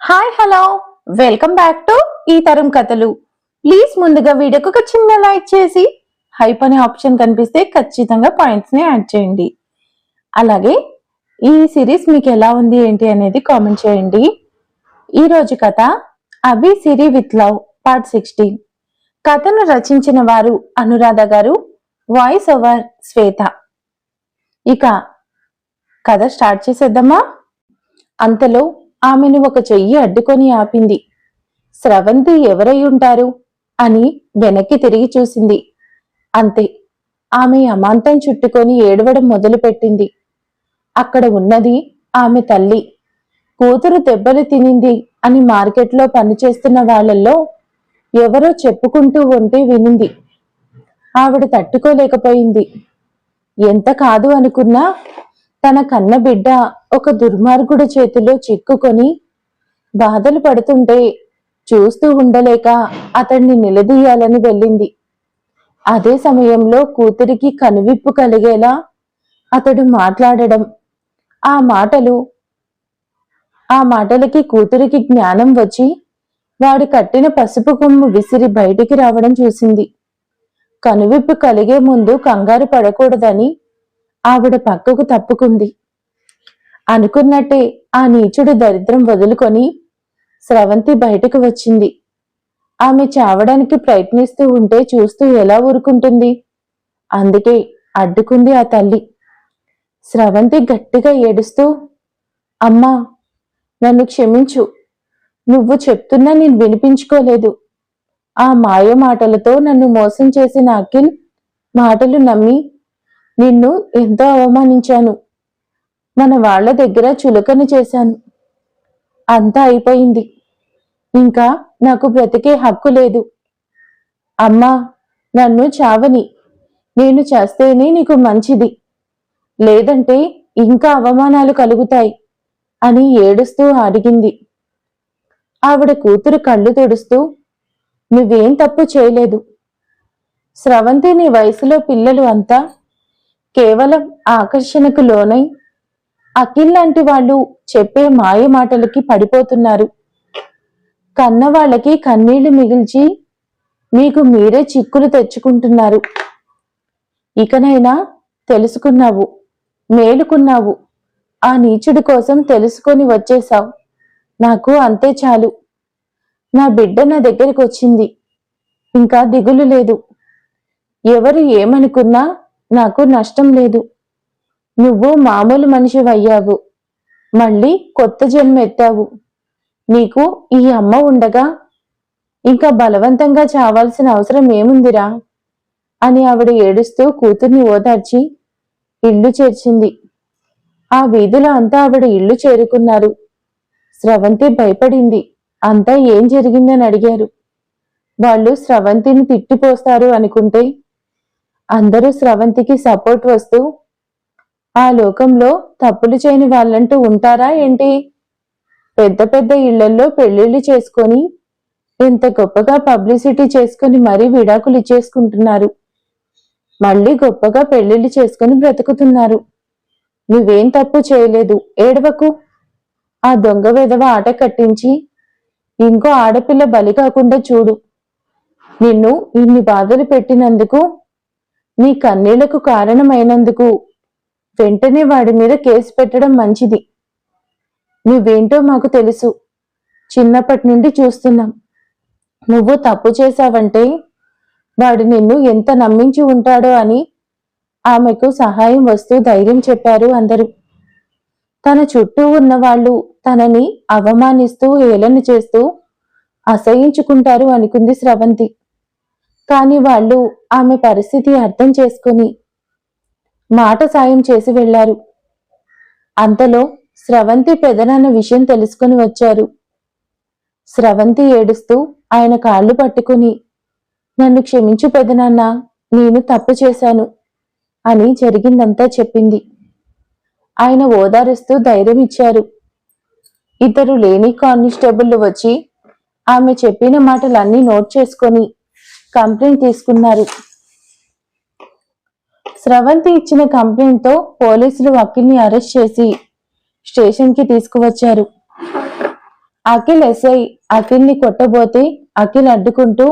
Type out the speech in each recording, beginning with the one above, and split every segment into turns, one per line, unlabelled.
Hi hello. Welcome back to ఈ తరం కథలు. ప్లీజ్ ముందుగా వీడియోకి ఒక చిన్న లైక్ చేసి హైప్ అనే ఆప్షన్ కనిపిస్తే ఖచ్చితంగా పాయింట్స్ని యాడ్ చేయండి. అలాగే ఈ సిరీస్ మీకు ఎలా ఉంది ఏంటి అనేది కామెంట్ చేయండి. ఈ రోజు కథ Abhi Siri with love part sixteen కథను రచించిన వారు అనురాధ గారు వాయిస్ ఓవర్ శ్వేత. ఇక కథ స్టార్ట్ చేసేద్దామా? అంతలో ఆమెను ఒక చెయ్యి అడ్డుకొని ఆపింది. స్రవంతి ఎవరై ఉంటారు? అని వెనక్కి తిరిగి చూసింది. అంతే. ఆమె అమాంతం చుట్టుకొని ఏడవడం మొదలుపెట్టింది. అక్కడ ఉన్నది ఆమె తల్లి. కూతురు దెబ్బలు తినింది అని మార్కెట్లో పనిచేస్తున్న వాళ్ళల్లో ఎవరో చెప్పుకుంటూ ఉంటే వినింది. ఆవిడ తట్టుకోలేకపోయింది. ఎంత కాదు అనుకున్నా తన కన్న బిడ్డ ఒక దుర్మార్గుడి చేతిలో చిక్కుకొని బాధలు పడుతుంటే చూస్తూ ఉండలేక అతన్ని నిలదీయాలని వెళ్ళింది. అదే సమయంలో కూతురికి కనువిప్పు కలిగేలా అతడు మాట్లాడడం. ఆ మాటలు ఆ మాటలకి కూతురికి జ్ఞానం వచ్చి వాడు కట్టిన పసుపు కొమ్ము విసిరి బయటికి రావడం చూసింది. కనువిప్పు కలిగే ముందు కంగారు పడకూడదని ఆవిడ పక్కకు తప్పుకుంది. అనుకున్నట్టే ఆ నీచుడు దరిద్రం వదులుకొని స్రవంతి బయటకు వచ్చింది. ఆమె చావడానికి ప్రయత్నిస్తూ ఉంటే చూస్తూ ఎలా ఊరుకుంటుంది? అందుకే అడ్డుకుంది ఆ తల్లి. స్రవంతి గట్టిగా ఏడుస్తూ అమ్మా నన్ను క్షమించు. నువ్వు చెప్తున్నా నేను వినిపించుకోలేదు. ఆ మాయ మాటలతో నన్ను మోసం చేసిన అఖిల్ మాటలు నమ్మి నిన్ను ఎంతో అవమానించాను. మన వాళ్ళ దగ్గర చులకన చేశాను. అంతా అయిపోయింది. ఇంకా నాకు బ్రతికే హక్కు లేదు. అమ్మా నన్ను చావని. నేను చేస్తేనే నీకు మంచిది. లేదంటే ఇంకా అవమానాలు కలుగుతాయి అని ఏడుస్తూ అడిగింది. ఆవిడ కూతురు కళ్ళు తుడుస్తూ నువ్వేం తప్పు చేయలేదు. స్రవంతి నీ వయసులో పిల్లలు అంతా కేవలం ఆకర్షణకు లోనై అఖిల్ లాంటి వాళ్ళు చెప్పే మాయ మాటలకి పడిపోతున్నారు. కన్న వాళ్ళకి కన్నీళ్ళు మిగిల్చి మీకు మీరే చిక్కులు తెచ్చుకుంటున్నారు. ఇకనైనా తెలుసుకున్నావు మేలుకున్నావు ఆ నీచుడి కోసం తెలుసుకొని వచ్చేశావు. నాకు అంతే చాలు. నా బిడ్డ నా దగ్గరికి వచ్చింది ఇంకా దిగులు లేదు. ఎవరు ఏమనుకున్నా నాకు నష్టం లేదు. నువ్వు మామూలు మనిషి అయ్యావు మళ్ళీ కొత్త జన్మ ఎత్తావు నీకు ఈ అమ్మ ఉండగా ఇంకా బలవంతంగా చావాల్సిన అవసరం ఏముందిరా? అని ఆవిడ ఏడుస్తూ కూతుర్ని ఓదార్చి ఇల్లు చేర్చింది. ఆ వీధిలో అంతా ఆవిడ ఇల్లు చేరుకున్నారు. స్రవంతి భయపడింది. అంతా ఏం జరిగిందని అడిగారు. వాళ్ళు స్రవంతిని తిట్టిపోస్తారు అనుకుంటే అందరూ స్రవంతికి సపోర్ట్ వస్తూ ఆ లోకంలో తప్పులు చేయని వాళ్ళంటూ ఉంటారా ఏంటి? పెద్ద పెద్ద ఇళ్ళల్లో పెళ్ళిళ్ళు చేసుకొని ఇంత గొప్పగా పబ్లిసిటీ చేసుకుని మరీ విడాకులు ఇచ్చేసుకుంటున్నారు. మళ్ళీ గొప్పగా పెళ్ళిళ్ళు చేసుకుని బ్రతుకుతున్నారు. నువ్వేం తప్పు చేయలేదు ఏడవకు. ఆ దొంగ విధవ ఆట కట్టించి ఇంకో ఆడపిల్ల బలి కాకుండా చూడు. నిన్ను ఇన్ని బాధలు పెట్టినందుకు నీ కన్నీళ్ళకు కారణమైనందుకు వెంటనే వాడి మీద కేసు పెట్టడం మంచిది. నువ్వేంటో మాకు తెలుసు. చిన్నప్పటి నుండి చూస్తున్నాం. నువ్వు తప్పు చేశావంటే వాడు నిన్ను ఎంత నమ్మించి ఉంటాడో అని ఆమెకు సహాయం వస్తూ ధైర్యం చెప్పారు అందరూ. తన చుట్టూ ఉన్న వాళ్ళు తనని అవమానిస్తూ ఏలన చేస్తూ అసహించుకుంటారు అనుకుంది స్రవంతి. కాని వాళ్ళు ఆమె పరిస్థితి అర్థం చేసుకుని మాట సాయం చేసి వెళ్ళారు అంతలో స్రవంతి పెదనాన్న విషయం తెలుసుకుని వచ్చారు. స్రవంతి ఏడుస్తూ ఆయన కాళ్ళు పట్టుకుని నన్ను క్షమించు పెదనాన్న నేను తప్పు చేశాను అని జరిగిందంతా చెప్పింది. ఆయన ఓదారుస్తూ ధైర్యం ఇచ్చారు. ఇద్దరు లేని కానిస్టేబుల్ వచ్చి ఆమె చెప్పిన మాటలన్నీ నోట్ చేసుకొని కంప్లైంట్ తీసుకున్నారు. స్రవంతి ఇచ్చిన కంప్లైంట్తో పోలీసులు అఖిల్ని అరెస్ట్ చేసి స్టేషన్కి తీసుకువచ్చారు. అఖిల్ ఎస్ఐ అఖిల్ని కొట్టబోతే అఖిల్ అడ్డుకుంటూ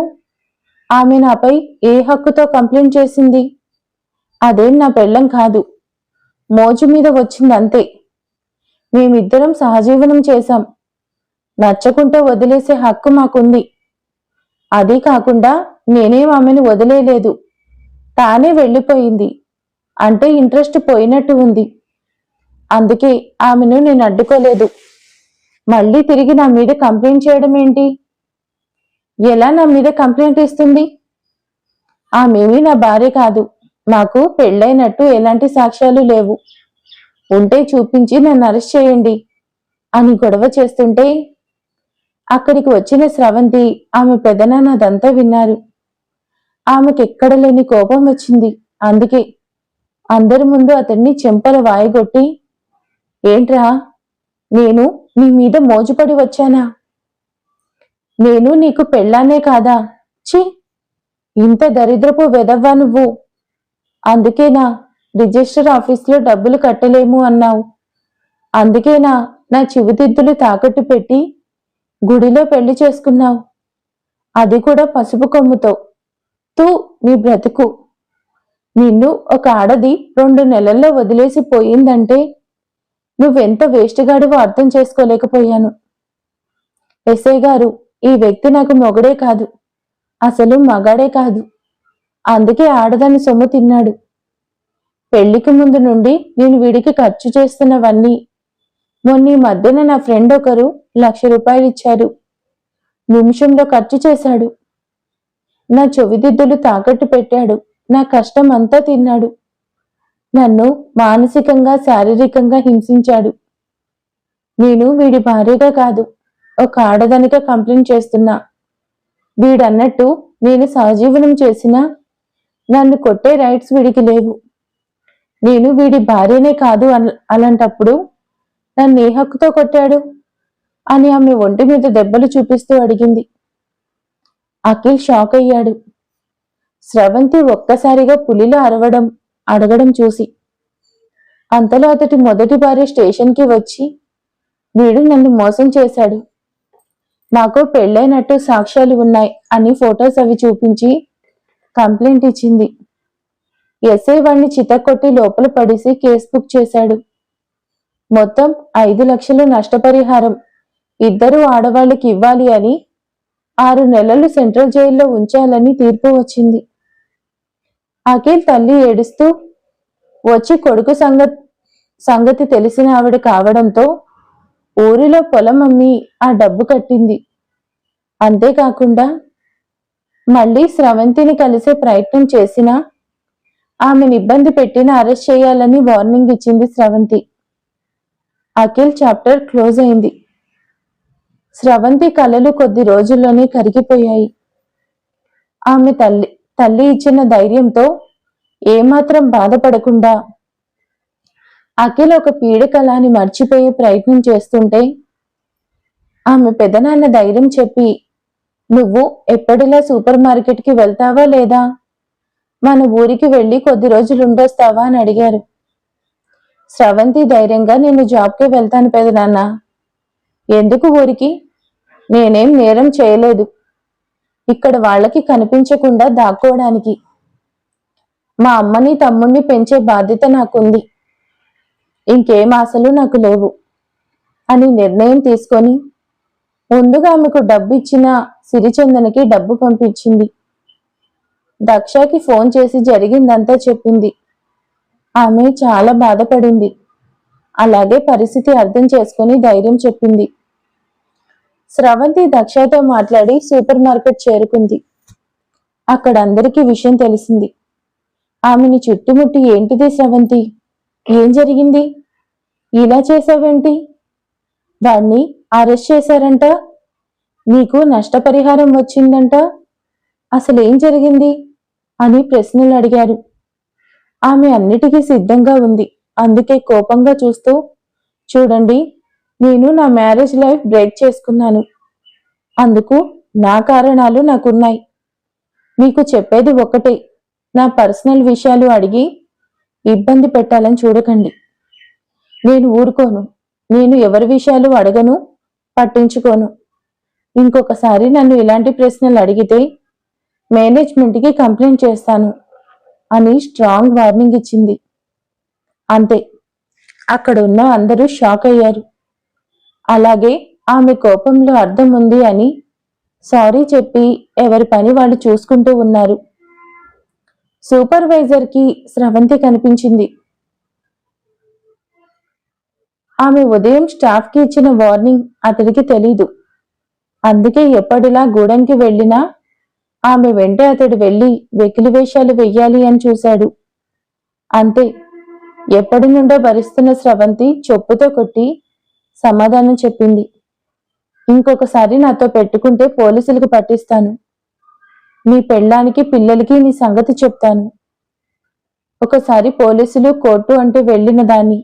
ఆమె నాపై ఏ హక్కుతో కంప్లైంట్ చేసింది? అదేం నా పెళ్ళం కాదు. మోజు మీద వచ్చిందంతే. మేమిద్దరం సహజీవనం చేశాం. నచ్చకుంటే వదిలేసే హక్కు మాకుంది. అదీ కాకుండా నేనేం ఆమెను వదిలేలేదు. తానే వెళ్ళిపోయింది. అంటే ఇంట్రెస్ట్ పోయినట్టు ఉంది. అందుకే ఆమెను నేను అడ్డుకోలేదు. మళ్ళీ తిరిగి నా మీద కంప్లైంట్ చేయడం ఏంటి? ఎలా నా మీద కంప్లైంట్ ఇస్తుంది? ఆమెమీ నా భార్య కాదు. మాకు పెళ్ళైనట్టు ఎలాంటి సాక్ష్యాలు లేవు. ఉంటే చూపించి నన్ను అరెస్ట్ చేయండి అని గొడవ చేస్తుంటే అక్కడికి వచ్చిన స్రవంతి ఆమె పెదనాన్నదంతా విన్నారు. ఆమెకి ఎక్కడ లేని కోపం వచ్చింది. అందుకే అందరి ముందు అతన్ని చెంపలు వాయగొట్టి ఏంట్రా నేను నీ మీద మోజుపడి వచ్చానా? నేను నీకు పెళ్ళానే కాదా? ఛీ ఇంత దరిద్రపు వెదవ్వా నువ్వు? అందుకేనా రిజిస్టర్ ఆఫీస్లో డబ్బులు కట్టలేము అన్నావు. అందుకేనా నా చివుతిద్దులు తాకట్టు పెట్టి గుడిలో పెళ్ళి చేసుకున్నావు. అది కూడా పసుపు కొమ్ముతో. తూ నీ బ్రతుకు. నిన్ను ఒక ఆడది రెండు నెలల్లో వదిలేసి పోయిందంటే నువ్వెంత వేస్ట్గాడివో అర్థం చేసుకోలేకపోయాను. ఎస్ఐ గారు ఈ వ్యక్తి నాకు మొగడే కాదు. అసలు మగాడే కాదు. అందుకే ఆడదాని సొమ్ము తిన్నాడు. పెళ్ళికి ముందు నుండి నేను వీడికి ఖర్చు చేస్తున్నవన్నీ. మొన్న ఈ మధ్యన నా ఫ్రెండ్ ఒకరు లక్ష రూపాయలు ఇచ్చారు నిమిషంలో ఖర్చు చేశాడు. నా చెవిదిద్దులు తాకట్టు పెట్టాడు. నా కష్టం అంతా తిన్నాడు. నన్ను మానసికంగా శారీరకంగా హింసించాడు. నేను వీడి భార్యగా కాదు ఒక ఆడదానిగా కంప్లైంట్ చేస్తున్నా. వీడన్నట్టు నేను సహజీవనం చేసినా నన్ను కొట్టే రైట్స్ వీడికి లేవు. నేను వీడి భార్యనే కాదు అలాంటప్పుడు నన్ను ఏ హక్కుతో కొట్టాడు? అని ఆమె ఒంటి మీద దెబ్బలు చూపిస్తూ అడిగింది. అఖిల్ షాక్ అయ్యాడు. స్రవంతి ఒక్కసారిగా పులిలో అరవడం అడగడం చూసి. అంతలో అతడి మొదటి భార్య స్టేషన్కి వచ్చి వీడు నన్ను మోసం చేశాడు. మాకు పెళ్ళైనట్టు సాక్ష్యాలు ఉన్నాయి అని ఫొటోస్ అవి చూపించి కంప్లైంట్ ఇచ్చింది. ఎస్ఐ వాణ్ణి చితక్కొట్టి లోపల పడేసి కేసు బుక్ చేశాడు. మొత్తం ఐదు లక్షలు నష్టపరిహారం. ఇద్దరు ఆడవాళ్ళకి ఇవ్వాలి అని ఆరు నెలలు సెంట్రల్ జైల్లో ఉంచాలని తీర్పు వచ్చింది. అఖిల్ తల్లి ఏడుస్తూ వచ్చి కొడుకు సంగతి సంగతి తెలిసిన ఆవిడ కావడంతో ఊరిలో పొలం అమ్మి ఆ డబ్బు కట్టింది. అంతేకాకుండా మళ్ళీ స్రవంతిని కలిసే ప్రయత్నం చేసినా ఆమెను ఇబ్బంది పెట్టిన అరెస్ట్ చేయాలని వార్నింగ్ ఇచ్చింది స్రవంతి. అఖిల్ చాప్టర్ క్లోజ్ అయింది. స్రవంతి కలలు కొద్ది రోజుల్లోనే కరిగిపోయాయి. ఆమె తల్లి తల్లి ఇచ్చిన ధైర్యంతో ఏమాత్రం బాధపడకుండా అఖిల్ ఒక పీడకలాన్ని మర్చిపోయే ప్రయత్నం చేస్తుంటే ఆమె పెదనాన్న ధైర్యం చెప్పి నువ్వు ఎప్పటిలా సూపర్ మార్కెట్కి వెళ్తావా లేదా? మన ఊరికి వెళ్ళి కొద్ది రోజులు ఉండొస్తావా? అని అడిగారు. స్రవంతి ధైర్యంగా నేను జాబ్కే వెళ్తాను పెదనాన్న. ఎందుకు ఊరికి? నేనేం నేరం చేయలేదు. ఇక్కడ వాళ్ళకి కనిపించకుండా దాక్కోవడానికి మా అమ్మని తమ్ముణ్ణి పెంచే బాధ్యత నాకుంది. ఇంకేం ఆశలు నాకు లేవు అని నిర్ణయం తీసుకొని ముందుగా ఆమెకు డబ్బు ఇచ్చిన సిరిచందనకి డబ్బు పంపించింది. దక్షకి ఫోన్ చేసి జరిగిందంతా చెప్పింది. ఆమె చాలా బాధపడింది. అలాగే పరిస్థితి అర్థం చేసుకొని ధైర్యం చెప్పింది. స్రవంతి దక్షతో మాట్లాడి సూపర్ మార్కెట్ చేరుకుంది. అక్కడ అందరికీ విషయం తెలిసింది. ఆమెని చుట్టుముట్టి ఏంటిది స్రవంతి? ఏం జరిగింది? ఇలా చేసావేంటి వాణ్ణి అరెస్ట్ చేశారంట? నీకు నష్టపరిహారం వచ్చిందంట? అసలు ఏం జరిగింది? అని ప్రశ్నలు అడిగారు. ఆమె అన్నిటికీ సిద్ధంగా ఉంది. అందుకే కోపంగా చూస్తూ చూడండి నేను నా మ్యారేజ్ లైఫ్ బ్రేక్ చేసుకున్నాను. అందుకు నా కారణాలు నాకున్నాయి. మీకు చెప్పేది ఒకటే నా పర్సనల్ విషయాలు అడిగి ఇబ్బంది పెట్టాలని చూడకండి. నేను ఊరుకోను నేను ఎవరి విషయాలు అడగను పట్టించుకోను. ఇంకొకసారి నన్ను ఇలాంటి ప్రశ్నలు అడిగితే మేనేజ్మెంట్కి కంప్లైంట్ చేస్తాను అని స్ట్రాంగ్ వార్నింగ్ ఇచ్చింది. అంతే అక్కడ ఉన్న అందరూ షాక్ అయ్యారు. అలాగే ఆమె కోపంలో అర్థం ఉంది అని సారీ చెప్పి ఎవరి పని వాళ్ళు చూసుకుంటూ ఉన్నారు. సూపర్వైజర్కి స్రవంతి కనిపించింది. ఆమె ఉదయం స్టాఫ్కి ఇచ్చిన వార్నింగ్ అతడికి తెలీదు. అందుకే ఎప్పటిలా గూడెంకి వెళ్ళినా ఆమె వెంట అతడు వెళ్ళి వెకిలి వేషాలు వెయ్యాలి అని చూశాడు. అంతే. ఎప్పటి నుండో భరిస్తున్న స్రవంతి చెప్పుతో కొట్టి సమాధానం చెప్పింది. ఇంకొకసారి నాతో పెట్టుకుంటే పోలీసులకు పట్టిస్తాను. నీ పెళ్ళానికి పిల్లలకి నీ సంగతి చెప్తాను. ఒకసారి పోలీసులు కోర్టు అంటే వెళ్ళిన దాన్ని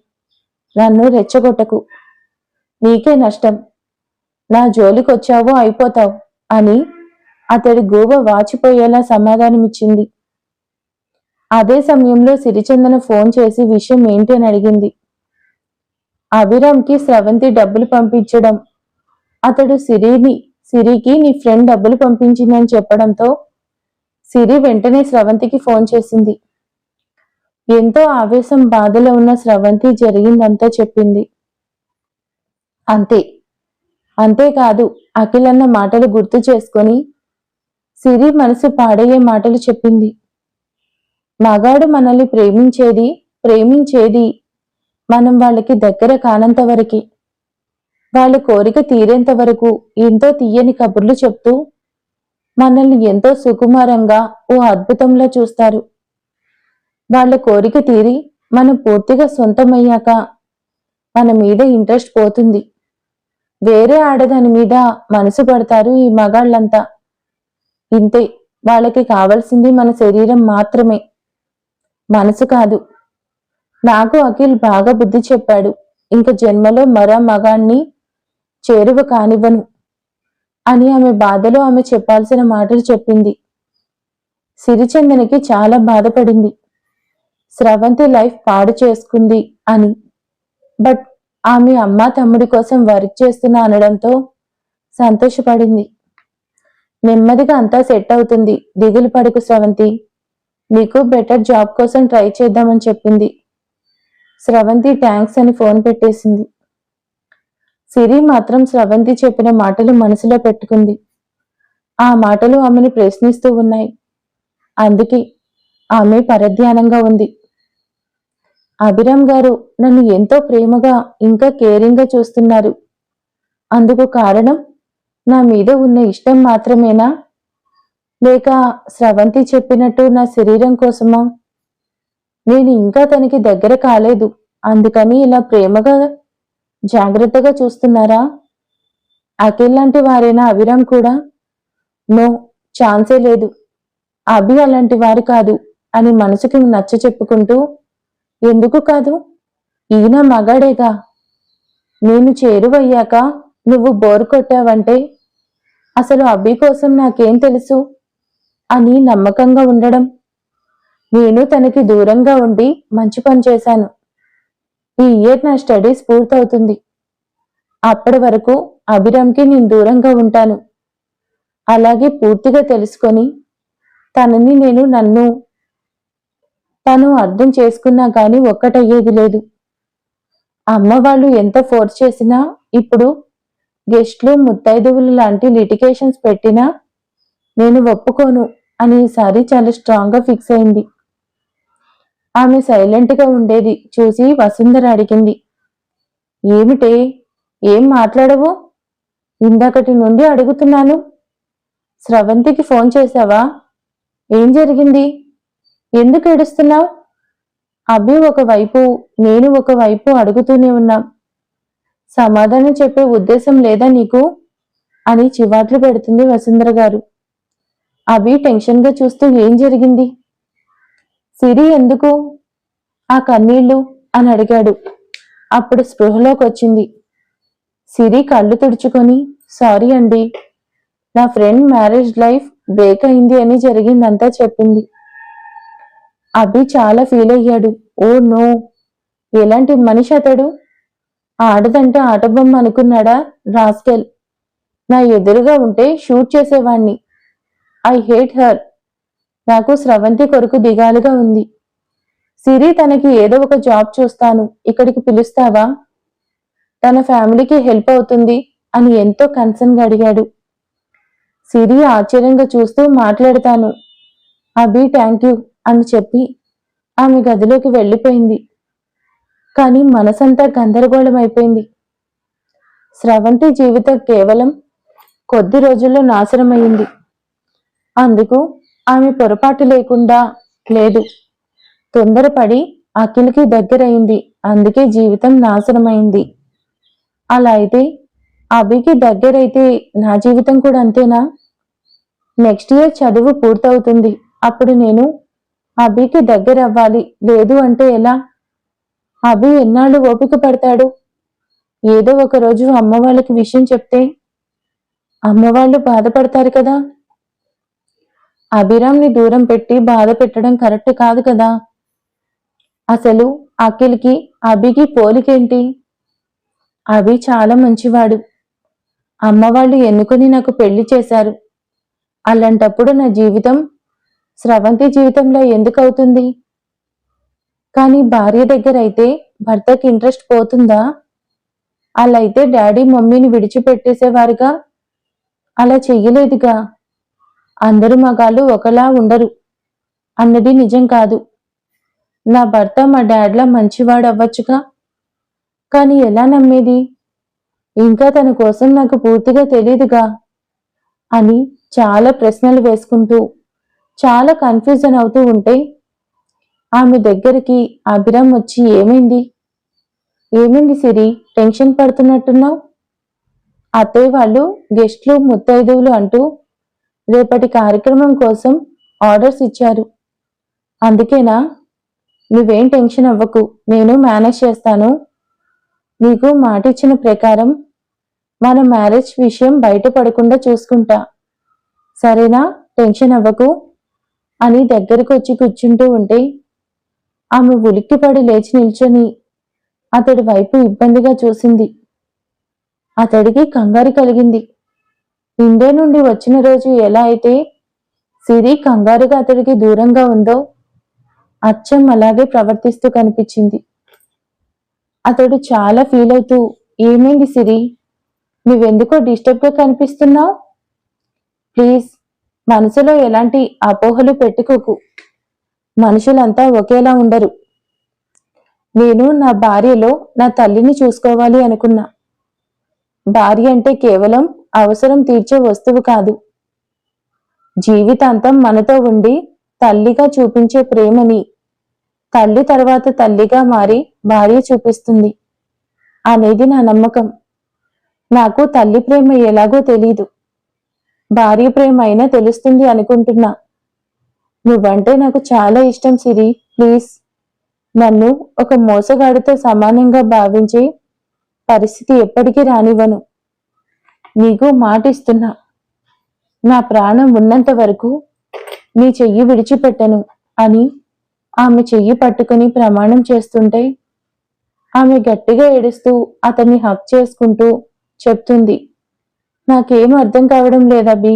నన్ను రెచ్చగొట్టకు. నీకే నష్టం. నా జోలికొచ్చావో అయిపోతావు అని అతడి గూబ వాచిపోయేలా సమాధానమిచ్చింది. అదే సమయంలో సిరిచందన ఫోన్ చేసి విషయం ఏంటి అని అడిగింది. అభిరామ్కి స్రవంతి డబ్బులు పంపించడం. అతడు సిరిని సిరికి నీ ఫ్రెండ్ డబ్బులు పంపించిందని చెప్పడంతో సిరి వెంటనే స్రవంతికి ఫోన్ చేసింది. ఎంతో ఆవేశం బాధలో ఉన్న స్రవంతి జరిగిందంతా చెప్పింది. అంతే అంతేకాదు అఖిలన్న మాటలు గుర్తు చేసుకొని సిరి మనసు పాడయ్యే మాటలు చెప్పింది. మగాడు మనల్ని ప్రేమించేది ప్రేమించేది మనం వాళ్ళకి దగ్గర కానంత వరకి. వాళ్ళ కోరిక తీరేంత వరకు ఎంతో తీయని కబుర్లు చెప్తూ మనల్ని ఎంతో సుకుమారంగా ఓ అద్భుతంలో చూస్తారు. వాళ్ళ కోరిక తీరి మనం పూర్తిగా సొంతమయ్యాక మన మీద ఇంట్రెస్ట్ పోతుంది. వేరే ఆడదాని మీద మనసు పడతారు ఈ మగాళ్ళంతా. ఇంతే వాళ్ళకి కావలసింది మన శరీరం మాత్రమే. మనసు కాదు. నాకు అఖిల్ బాగా బుద్ధి చెప్పాడు. ఇంక జన్మలో మరో మగాణ్ణి చేరువ కానివ్వను అని ఆమె బాధలో ఆమె చెప్పాల్సిన మాటలు చెప్పింది. సిరిచందనకి చాలా బాధపడింది. స్రవంతి లైఫ్ పాడు చేసుకుంది అని. బట్ ఆమె అమ్మ తమ్ముడి కోసం వర్క్ చేస్తున్నా అనడంతో సంతోషపడింది. నెమ్మదిగా అంతా సెట్ అవుతుంది. దిగులు పడుకు స్రవంతి. నీకు బెటర్ జాబ్ కోసం ట్రై చేద్దామని చెప్పింది. స్రవంతి థ్యాంక్స్ అని ఫోన్ పెట్టేసింది. సిరి మాత్రం స్రవంతి చెప్పిన మాటలు మనసులో పెట్టుకుంది. ఆ మాటలు ఆమెను ప్రశ్నిస్తూ ఉన్నాయి. అందుకే ఆమె పరధ్యానంగా ఉంది. అభిరామ్ గారు నన్ను ఎంతో ప్రేమగా ఇంకా కేరింగ్గా చూస్తున్నారు. అందుకు కారణం నా మీద ఉన్న ఇష్టం మాత్రమేనా? లేక స్రవంతి చెప్పినట్టు నా శరీరం కోసమా? నేను ఇంకా తనకి దగ్గర కాలేదు. అందుకని ఇలా ప్రేమగా జాగ్రత్తగా చూస్తున్నారా? అఖిల్ లాంటి వారైనా అభిరామ్ కూడా? నో ఛాన్సే లేదు. అభి అలాంటి వారు కాదు అని మనసుకి నచ్చ చెప్పుకుంటూ ఎందుకు కాదు? ఈయన మగాడేగా? నేను చేరువయ్యాక నువ్వు బోరు కొట్టావంటే అసలు అబ్బి కోసం నాకేం తెలుసు? అని నమ్మకంగా ఉండడం. నేను తనకి దూరంగా ఉండి మంచి పని చేశాను. ఈ ఇయర్ నా స్టడీస్ పూర్తవుతుంది. అప్పటి వరకు అభిరామ్కి నేను దూరంగా ఉంటాను. అలాగే పూర్తిగా తెలుసుకొని తనని నేను నన్ను తను అర్థం చేసుకున్నా కానీ ఒక్కటయ్యేది లేదు. అమ్మ వాళ్ళు ఎంత ఫోర్స్ చేసినా ఇప్పుడు గెస్ట్లు ముత్తైదువులు లాంటి లిటికేషన్స్ పెట్టినా నేను ఒప్పుకోను అనేసారి చాలా స్ట్రాంగ్గా ఫిక్స్ అయింది. ఆమె సైలెంట్గా ఉండేది చూసి వసుంధర అడిగింది. ఏమిటే? ఏం మాట్లాడవు? ఇందాకటి నుండి అడుగుతున్నాను. స్రవంతికి ఫోన్ చేశావా? ఏం జరిగింది? ఎందుకు ఏడుస్తున్నావు? అభి ఒకవైపు నేను ఒకవైపు అడుగుతూనే ఉన్నాం. సమాధానం చెప్పే ఉద్దేశం లేదా నీకు? అని చివాట్లు పెడుతుంది వసుంధర గారు. అభి టెన్షన్గా చూస్తూ ఏం జరిగింది? సిరి ఎందుకు? ఆ కన్నీళ్ళు అని అడిగాడు. అప్పుడు స్పృహలోకి వచ్చింది సిరి కళ్ళు తుడుచుకొని సారీ అండి నా ఫ్రెండ్ మ్యారేజ్ లైఫ్ బ్రేక్ అయింది అని జరిగిందంతా చెప్పింది. అభి చాలా ఫీల్ అయ్యాడు. ఓ నో ఎలాంటి మనిషి అతడు? ఆడదంటే ఆటబొమ్మ అనుకున్నాడా రాస్కెల్? నా ఎదురుగా ఉంటే షూట్ చేసేవాణ్ణి. I hate her. నాకు స్రవంతి కొరకు దిగాలుగా ఉంది. సిరి తనకి ఏదో ఒక జాబ్ చూస్తాను ఇక్కడికి పిలుస్తావా? తన ఫ్యామిలీకి హెల్ప్ అవుతుంది అని ఎంతో కన్సర్న్గా అడిగాడు. సిరి ఆశ్చర్యంగా చూస్తూ మాట్లాడతాను. అభి థ్యాంక్ యూ అని చెప్పి ఆమె గదిలోకి వెళ్ళిపోయింది. కానీ మనసంతా గందరగోళం అయిపోయింది. స్రవంతి జీవితం కేవలం కొద్ది రోజుల్లో నాశనమైంది అందుకు ఆమె పొరపాటు లేకుండా లేదు. తొందరపడి అఖిల్కి దగ్గరైంది. అందుకే జీవితం నాశనమైంది. అలా అయితే అభికి దగ్గరైతే నా జీవితం కూడా అంతేనా? నెక్స్ట్ ఇయర్ చదువు పూర్తవుతుంది. అప్పుడు నేను అభికి దగ్గర అవ్వాలి లేదు అంటే ఎలా? అభి ఎన్నాళ్ళు ఓపిక పడతాడు? ఏదో ఒక రోజు అమ్మ వాళ్ళకి విషయం చెప్తే అమ్మ వాళ్ళు బాధపడతారు కదా? అభిరామ్ని దూరం పెట్టి బాధ పెట్టడం కరెక్ట్ కాదు కదా? అసలు అఖిల్కి అభికి పోలికేంటి? అభి చాలా మంచివాడు. అమ్మ వాళ్ళు ఎన్నుకొని నాకు పెళ్ళి చేశారు. అలాంటప్పుడు నా జీవితం స్రవంతి జీవితంలో ఎందుకు అవుతుంది? కానీ భార్య దగ్గర అయితే భర్తకి ఇంట్రెస్ట్ పోతుందా? అలా అయితే డాడీ మమ్మీని విడిచిపెట్టేసేవారుగా? అలా చెయ్యలేదుగా? అందరు మగాళ్ళు ఒకలా ఉండరు. అన్నది నిజం కాదు. నా భర్త మా డాడ్లా మంచివాడు అవ్వచ్చుగా కానీ ఎలా నమ్మేది? ఇంకా తన కోసం నాకు పూర్తిగా తెలియదుగా అని చాలా ప్రశ్నలు వేసుకుంటూ చాలా కన్ఫ్యూజన్ అవుతూ ఉంటే ఆమె దగ్గరికి అభిరామ్ వచ్చి ఏమైంది? ఏమైంది సిరి? టెన్షన్ పడుతున్నట్టున్నావు? అత్తయ్య వాళ్ళు గెస్ట్లు ముత్తైదువులు అంటూ రేపటి కార్యక్రమం కోసం ఆర్డర్స్ ఇచ్చారు. అందుకేనా? నువ్వేం టెన్షన్ అవ్వకు. నేను మేనేజ్ చేస్తాను. నీకు మాట ఇచ్చిన ప్రకారం మన మ్యారేజ్ విషయం బయటపడకుండా చూసుకుంటా. సరేనా? టెన్షన్ అవ్వకు. అని దగ్గరకు వచ్చి కూర్చుంటూ ఉంటే ఆమె ఉలిక్కిపడి లేచి నిల్చొని అతడి వైపు ఇబ్బందిగా చూసింది. అతడికి కంగారు కలిగింది. ఇండియా నుండి వచ్చిన రోజు ఎలా అయితే సిరి కంగారుగా అతడికి దూరంగా ఉందో అచ్చం అలాగే ప్రవర్తిస్తూ కనిపించింది. అతడు చాలా ఫీల్ అవుతూ ఏమైంది సిరి? నువ్వెందుకో డిస్టర్బ్గా కనిపిస్తున్నావు? ప్లీజ్ మనసులో ఎలాంటి అపోహలు పెట్టుకోకు. మనుషులంతా ఒకేలా ఉండరు. నేను నా భార్యలో నా తల్లిని చూసుకోవాలి అనుకున్నా. భార్య అంటే కేవలం అవసరం తీర్చే వస్తువు కాదు. జీవితాంతం మనతో ఉండి తల్లిగా చూపించే ప్రేమని తల్లి తర్వాత తల్లిగా మారి భార్య చూపిస్తుంది అనేది నా నమ్మకం. నాకు తల్లి ప్రేమ ఎలాగో తెలీదు. భార్య ప్రేమ అయినా తెలుస్తుంది అనుకుంటున్నా. నువ్వంటే నాకు చాలా ఇష్టం సిరి ప్లీజ్. నన్ను ఒక మోసగాడితో సమానంగా భావించే పరిస్థితి ఎప్పటికీ రానివ్వను. నీకు మాటిస్తున్నా. నా ప్రాణం ఉన్నంత వరకు నీ చెయ్యి విడిచిపెట్టను అని ఆమె చెయ్యి పట్టుకుని ప్రమాణం చేస్తుంటే ఆమె గట్టిగా ఏడుస్తూ అతన్ని హక్ చేసుకుంటూ చెప్తుంది నాకేం అర్థం కావడం లేదబ్బి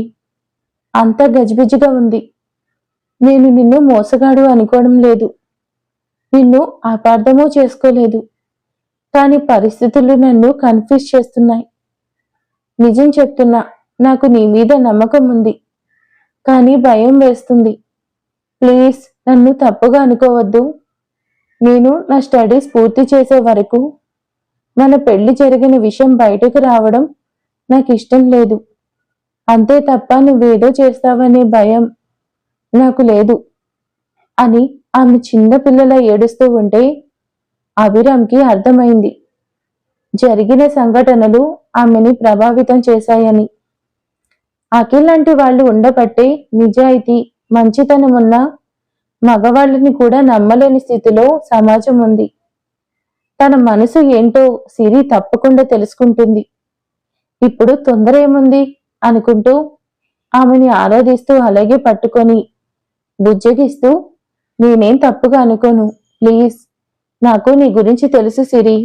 అంత గజిబిజిగా ఉంది. నేను నిన్ను మోసగాడు అనుకోవడం లేదు. నిన్ను అపార్థమూ చేసుకోలేదు. కానీ పరిస్థితులు నన్ను కన్ఫ్యూజ్ చేస్తున్నాయి. నిజం చెప్తున్నా నాకు నీ మీద నమ్మకం ఉంది. కానీ భయం వేస్తుంది. ప్లీజ్ నన్ను తప్పుగా అనుకోవద్దు. నేను నా స్టడీస్ పూర్తి చేసే వరకు మన పెళ్ళి జరిగిన విషయం బయటకు రావడం నాకు ఇష్టం లేదు. అంతే తప్ప నువ్వేదో చేస్తావనే భయం నాకు లేదు అని ఆమె చిన్న పిల్లల ఏడుస్తూ ఉంటే అభిరామ్కి అర్థమైంది. జరిగిన సంఘటనలు ఆమెని ప్రభావితం చేశాయని. అఖిల్ లాంటి వాళ్ళు ఉండబట్టే నిజాయితీ మంచితనం ఉన్న మగవాళ్ళని కూడా నమ్మలేని స్థితిలో సమాజం ఉంది. తన మనసు ఏంటో సిరి తప్పకుండా తెలుసుకుంటుంది. ఇప్పుడు తొందర ఏముంది అనుకుంటూ ఆమెని ఆరాధిస్తూ అలాగే పట్టుకొని బుజ్జగిస్తూ నేనేం తప్పుగా అనుకోను ప్లీజ్ నాకు నీ గురించి తెలుసు సిరి.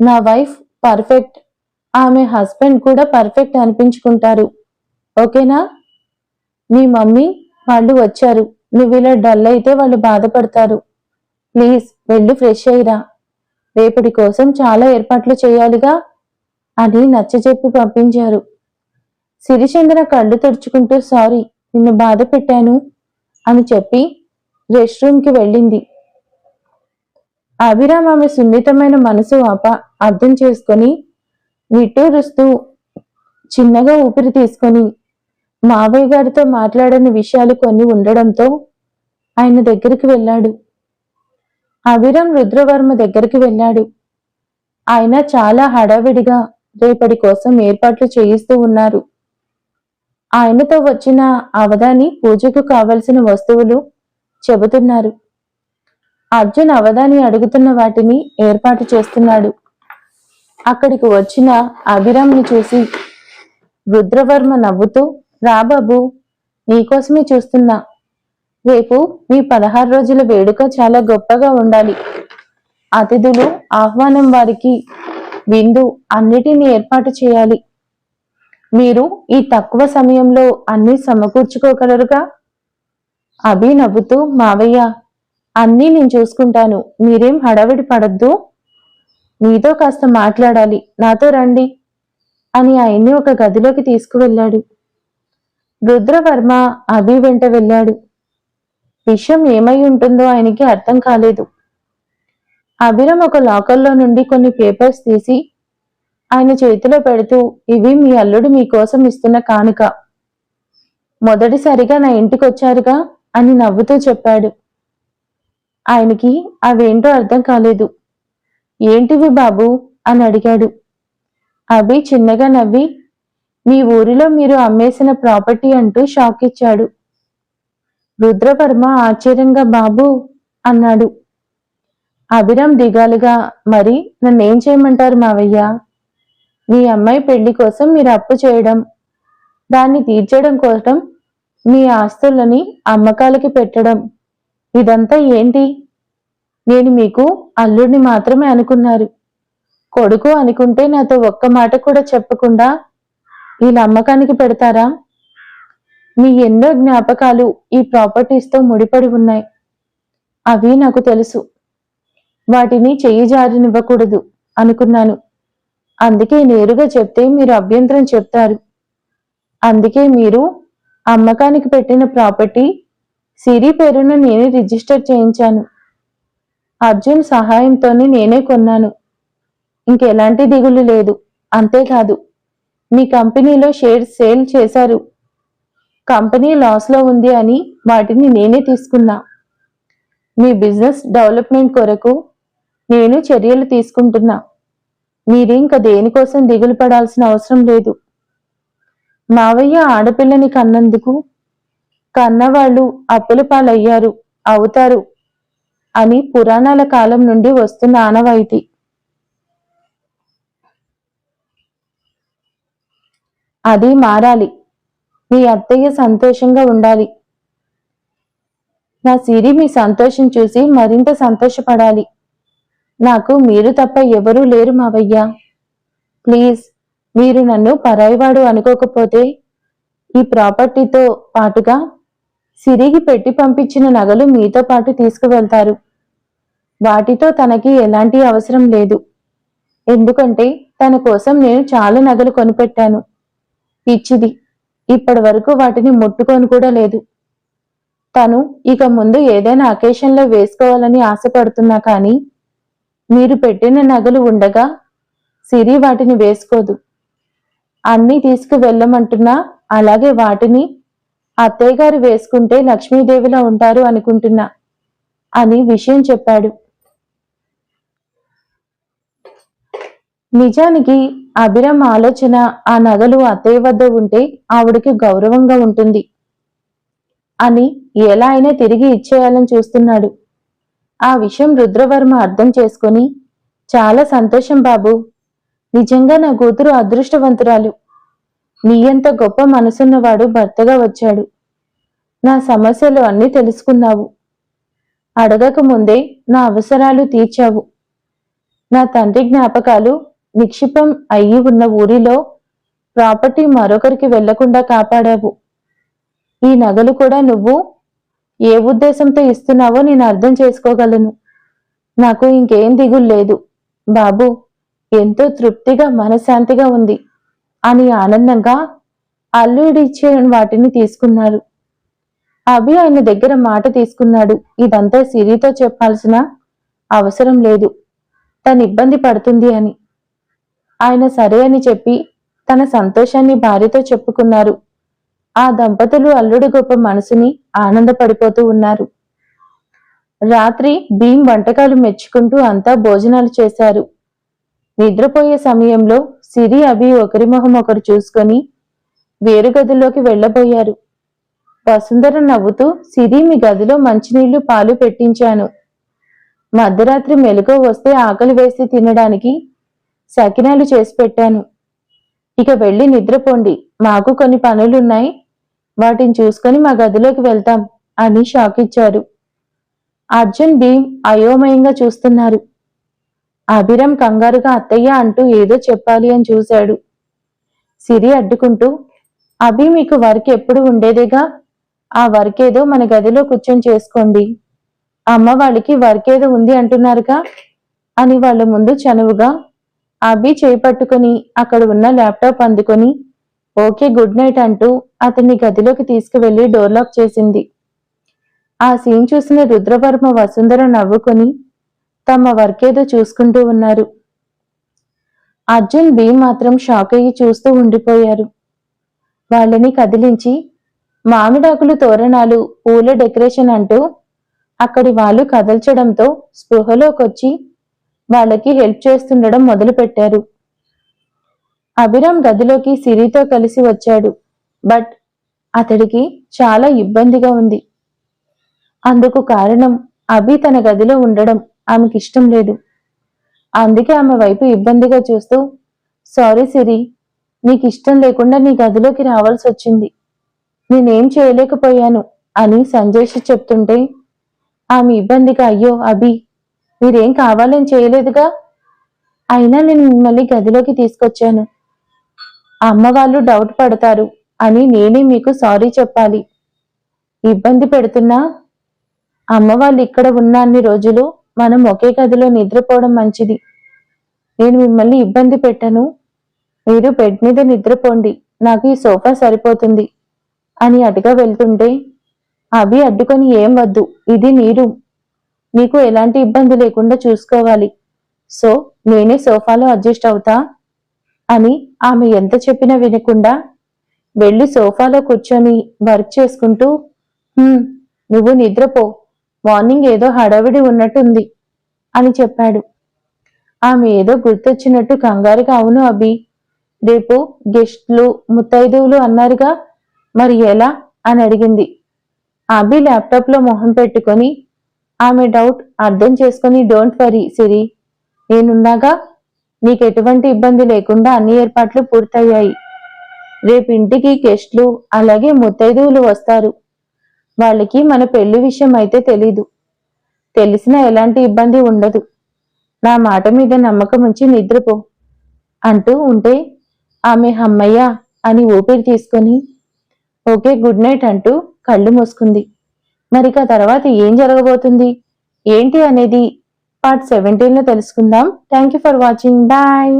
నా వైఫ్ పర్ఫెక్ట్ ఆమె హస్బెండ్ కూడా పర్ఫెక్ట్ అనిపించుకుంటారు. ఓకేనా? మీ మమ్మీ వాళ్ళు వచ్చారు. నువ్వు ఇలా డల్ అయితే వాళ్ళు బాధపడతారు. ప్లీజ్ వెళ్ళి ఫ్రెష్ అయ్యిరా. రేపటి కోసం చాలా ఏర్పాట్లు చేయాలిగా అని నచ్చజెప్పి పంపించారు. సిరిచంద్ర కళ్ళు తుడుచుకుంటూ సారీ నిన్ను బాధ పెట్టాను అని చెప్పి రెస్ట్ రూమ్కి వెళ్ళింది. అభిరామ్ ఆమె సున్నితమైన మనసు అప అర్థం చేసుకొని నిట్టూరుస్తూ చిన్నగా ఊపిరి తీసుకొని మావయ్య గారితో మాట్లాడని విషయాలు కొన్ని ఉండడంతో ఆయన దగ్గరికి వెళ్ళాడు. అభిరామ్ రుద్రవర్మ దగ్గరికి వెళ్ళాడు. ఆయన చాలా హడావిడిగా రేపటి కోసం ఏర్పాట్లు చేయిస్తూ ఉన్నారు. ఆయనతో వచ్చిన అవధాని పూజకు కావలసిన వస్తువులు చెబుతున్నారు. అర్జున్ అవధాని అడుగుతున్న వాటిని ఏర్పాటు చేస్తున్నాడు. అక్కడికి వచ్చిన అభిరామ్ని చూసి రుద్రవర్మ నవ్వుతూ రాబాబు నీకోసమే చూస్తున్నా. రేపు మీ పదహారు రోజుల వేడుక చాలా గొప్పగా ఉండాలి. అతిథులు ఆహ్వానం వారికి విందు అన్నిటినీ ఏర్పాటు చేయాలి. మీరు ఈ తక్కువ సమయంలో అన్ని సమకూర్చుకోగలరుగా? అభి నవ్వుతూ మావయ్య అన్నీ నేను చూసుకుంటాను. మీరేం హడావిడి పడద్దు. మీతో కాస్త మాట్లాడాలి. నాతో రండి అని ఆయన్ని ఒక గదిలోకి తీసుకువెళ్ళాడు. రుద్రవర్మ అభి వెంట వెళ్ళాడు. విషయం ఏమై ఉంటుందో ఆయనకి అర్థం కాలేదు. అభిరం ఒక లాకర్లో నుండి కొన్ని పేపర్స్ తీసి ఆయన చేతిలో పెడుతూ ఇవి మీ అల్లుడు మీకోసం ఇస్తున్న కానుక. మొదటిసారిగా నా ఇంటికొచ్చారుగా అని నవ్వుతూ చెప్పాడు. ఆయనకి అవేంటో అర్థం కాలేదు. ఏంటివి బాబు? అని అడిగాడు. అభి చిన్నగా నవ్వి మీ ఊరిలో మీరు అమ్మేసిన ప్రాపర్టీ అంటూ షాక్ ఇచ్చాడు. రుద్రవర్మ ఆశ్చర్యంగా బాబు అన్నాడు. అభిరామ్ దిగాలుగా మరి నన్నేం చేయమంటారు మావయ్య? మీ అమ్మాయి పెళ్ళి కోసం మీరు అప్పు చేయడం దాన్ని తీర్చడం కోసం మీ ఆస్తులని అమ్మకాలకి పెట్టడం ఇదంతా ఏంటి? నేను మీకు అల్లుడిని మాత్రమే అనుకున్నారు. కొడుకు అనుకుంటే నాతో ఒక్క మాట కూడా చెప్పకుండా వీళ్ళ అమ్మకానికి పెడతారా? మీ ఎన్నో జ్ఞాపకాలు ఈ ప్రాపర్టీస్తో ముడిపడి ఉన్నాయి. అవి నాకు తెలుసు. వాటిని చెయ్యి జారినివ్వకూడదు అనుకున్నాను. అందుకే నేరుగా చెప్తే మీరు అభ్యంతరం చెప్తారు. అందుకే మీరు అమ్మకానికి పెట్టిన ప్రాపర్టీ సిరి పేరున నేనే రిజిస్టర్ చేయించాను. అర్జున్ సహాయంతోనే నేనే కొన్నాను. ఇంకెలాంటి దిగులు లేదు. అంతేకాదు మీ కంపెనీలో షేర్స్ సేల్ చేశారు. కంపెనీ లాస్లో ఉంది అని వాటిని నేనే తీసుకున్నా. మీ బిజినెస్ డెవలప్మెంట్ కొరకు నేను చర్యలు తీసుకుంటున్నా. మీరు ఇంకా దేనికోసం దిగులు పడాల్సిన అవసరం లేదు. మావయ్య ఆడపిల్లని కన్నందుకు కన్నవాళ్ళు అప్పుల పాలయ్యారు అవుతారు అని పురాణాల కాలం నుండి వస్తున్న ఆనవాయితీ. అది మారాలి. మీ అత్తయ్య సంతోషంగా ఉండాలి. నా సిరి మీ సంతోషం చూసి మరింత సంతోషపడాలి. నాకు మీరు తప్ప ఎవరూ లేరు మావయ్య. ప్లీజ్ మీరు నన్ను పరాయివాడు అనుకోకపోతే ఈ ప్రాపర్టీతో పాటుగా సిరికి పెట్టి పంపించిన నగలు మీతో పాటు తీసుకువెళ్తారు. వాటితో తనకి ఎలాంటి అవసరం లేదు. ఎందుకంటే తన కోసం నేను చాలా నగలు కొనిపెట్టాను. పిచ్చిది ఇప్పటి వరకు వాటిని ముట్టుకొని కూడా లేదు. తను ఇక ముందు ఏదైనా అకేషన్లో వేసుకోవాలని ఆశపడుతున్నా కానీ మీరు పెట్టిన నగలు ఉండగా సిరి వాటిని వేసుకోదు. అన్నీ తీసుకు వెళ్ళమంటున్నా అలాగే వాటిని అత్తయ్యగారు వేసుకుంటే లక్ష్మీదేవిలా ఉంటారు అనుకుంటున్నా అని విషయం చెప్పాడు. నిజానికి అభిరామ్ ఆలోచన ఆ నగలు అత్తయ్య వద్ద ఉంటే ఆవిడకి గౌరవంగా ఉంటుంది అని ఎలా అయినా తిరిగి ఇచ్చేయాలని చూస్తున్నాడు. ఆ విషయం రుద్రవర్మ అర్థం చేసుకుని చాలా సంతోషం బాబు. నిజంగా నా కూతురు అదృష్టవంతురాలు. నీయంత గొప్ప మనసున్నవాడు భర్తగా వచ్చాడు. నా సమస్యలు అన్నీ తెలుసుకున్నావు. అడగక ముందే నా అవసరాలు తీర్చావు. నా తండ్రి జ్ఞాపకాలు నిక్షిపం అయ్యి ఉన్న ఊరిలో ప్రాపర్టీ మరొకరికి వెళ్ళకుండా కాపాడావు. ఈ నగలు కూడా నువ్వు ఏ ఉద్దేశంతో ఇస్తున్నావో నేను అర్థం చేసుకోగలను. నాకు ఇంకేం దిగులు లేదు. బాబు ఎంతో తృప్తిగా మనశాంతిగా ఉంది. అని ఆనందంగా అల్లుడిచ్చే వాటిని తీసుకున్నారు అభి ఆయన దగ్గర మాట తీసుకున్నాడు. ఇదంతా సిరితో చెప్పాల్సిన అవసరం లేదు. తను ఇబ్బంది పడుతుంది అని. ఆయన సరే అని చెప్పి తన సంతోషాన్ని భార్యతో చెప్పుకున్నారు. ఆ దంపతులు అల్లుడు గొప్ప మనసుని ఆనందపడిపోతూ ఉన్నారు. రాత్రి భీం వంటకాలు మెచ్చుకుంటూ అంతా భోజనాలు చేశారు. నిద్రపోయే సమయంలో సిరి అభి ఒకరి మొహం ఒకరు చూసుకొని వేరు గదిలోకి వెళ్ళబోయారు. వసుంధర నవ్వుతూ సిరి మీ గదిలో మంచినీళ్ళు పాలు పెట్టించాను. మధ్యరాత్రి మెలుగు వస్తే ఆకలి వేసి తినడానికి సకినాలు చేసి పెట్టాను. ఇక వెళ్ళి నిద్రపోండి. మాకు కొన్ని పనులున్నాయి. వాటిని చూసుకొని మా గదిలోకి వెళ్తాం అని షాక్ ఇచ్చారు అర్జున్ భీమ్ అయోమయంగా చూస్తున్నారు. అభిరం కంగారుగా అత్తయ్య అంటూ ఏదో చెప్పాలి అని చూశాడు. సిరి అడ్డుకుంటూ అభి మీకు వర్క్ ఎప్పుడు ఉండేదేగా? ఆ వర్క్ ఏదో మన గదిలో కూర్చొని చేసుకోండి. అమ్మ వాళ్ళకి వర్క్ ఏదో ఉంది అంటున్నారుగా? అని వాళ్ళ ముందు చనువుగా అభి చేపట్టుకుని అక్కడ ఉన్న ల్యాప్టాప్ అందుకొని ఓకే గుడ్ నైట్ అంటూ అతన్ని గదిలోకి తీసుకువెళ్ళి డోర్ లాక్ చేసింది. ఆ సీన్ చూసిన రుద్రవర్మ వసుంధర నవ్వుకొని తమ వర్కేదో చూసుకుంటూ ఉన్నారు. అర్జున్ భీమ్ మాత్రం షాక్ అయ్యి చూస్తూ ఉండిపోయారు. వాళ్ళని కదిలించి మామిడాకులు తోరణాలు పూల డెకరేషన్ అంటూ అక్కడి వాళ్ళు కదల్చడంతో స్పృహలోకొచ్చి వాళ్ళకి హెల్ప్ చేస్తుండడం మొదలుపెట్టారు. అభిరామ్ గదిలోకి సిరితో కలిసి వచ్చాడు. బట్ అతడికి చాలా ఇబ్బందిగా ఉంది. అందుకు కారణం అభి తన గదిలో ఉండడం. ఆమెకి ఇష్టం లేదు. అందుకే ఆమె వైపు ఇబ్బందిగా చూస్తూ సారీ సిరి నీకు ఇష్టం లేకుండా నీ గదిలోకి రావాల్సి వచ్చింది. నేనేం చేయలేకపోయాను అని సంజయ్ చెప్తుంటే ఆమె ఇబ్బందిగా అయ్యో అభి మీరేం కావాలని చేయలేదుగా? అయినా నేను మిమ్మల్ని గదిలోకి తీసుకొచ్చాను. అమ్మ వాళ్ళు డౌట్ పడతారు అని నేనే మీకు సారీ చెప్పాలి. ఇబ్బంది పెడుతున్నా? అమ్మ వాళ్ళు ఇక్కడ ఉన్న అన్ని రోజులు మనం ఒకే గదిలో నిద్రపోవడం మంచిది. నేను మిమ్మల్ని ఇబ్బంది పెట్టను. మీరు బెడ్ మీద నిద్రపోండి. నాకు ఈ సోఫా సరిపోతుంది అని అటుగా వెళ్తుంటే అవి అడ్డుకొని ఏం వద్దు ఇది నీరు నీకు ఎలాంటి ఇబ్బంది లేకుండా చూసుకోవాలి. సో నేనే సోఫాలో అడ్జస్ట్ అవుతా? అని ఆమె ఎంత చెప్పినా వినకుండా వెళ్ళి సోఫాలో కూర్చొని వర్క్ చేసుకుంటూ నువ్వు నిద్రపో. మార్నింగ్ ఏదో హడావిడి ఉన్నట్టుంది అని చెప్పాడు. ఆమె ఏదో గుర్తొచ్చినట్టు కంగారుగా అవును అభి రేపు గెస్ట్లు ముత్తైదువులు అన్నారుగా మరి ఎలా? అని అడిగింది. అభి ల్యాప్టాప్లో మొహం పెట్టుకొని ఆమె డౌట్ అర్థం చేసుకొని డోంట్ వరీ సిరి నేనున్నాగా నీకు ఎటువంటి ఇబ్బంది లేకుండా అన్ని ఏర్పాట్లు పూర్తయ్యాయి. రేపు ఇంటికి గెస్ట్లు అలాగే ముత్తైదువులు వస్తారు. వాళ్ళకి మన పెళ్ళి విషయం అయితే తెలీదు. తెలిసినా ఎలాంటి ఇబ్బంది ఉండదు. నా మాట మీద నమ్మకం ఉంచి నిద్రపో అంటూ ఉంటే ఆమె హమ్మయ్య అని ఊపిరి తీసుకొని ఓకే గుడ్ నైట్ అంటూ కళ్ళు మూసుకుంది. మరిక తర్వాత ఏం జరగబోతుంది? ఏంటి అనేది పార్ట్ సెవెంటీన్లో తెలుసుకుందాం. Thank you for watching. Bye.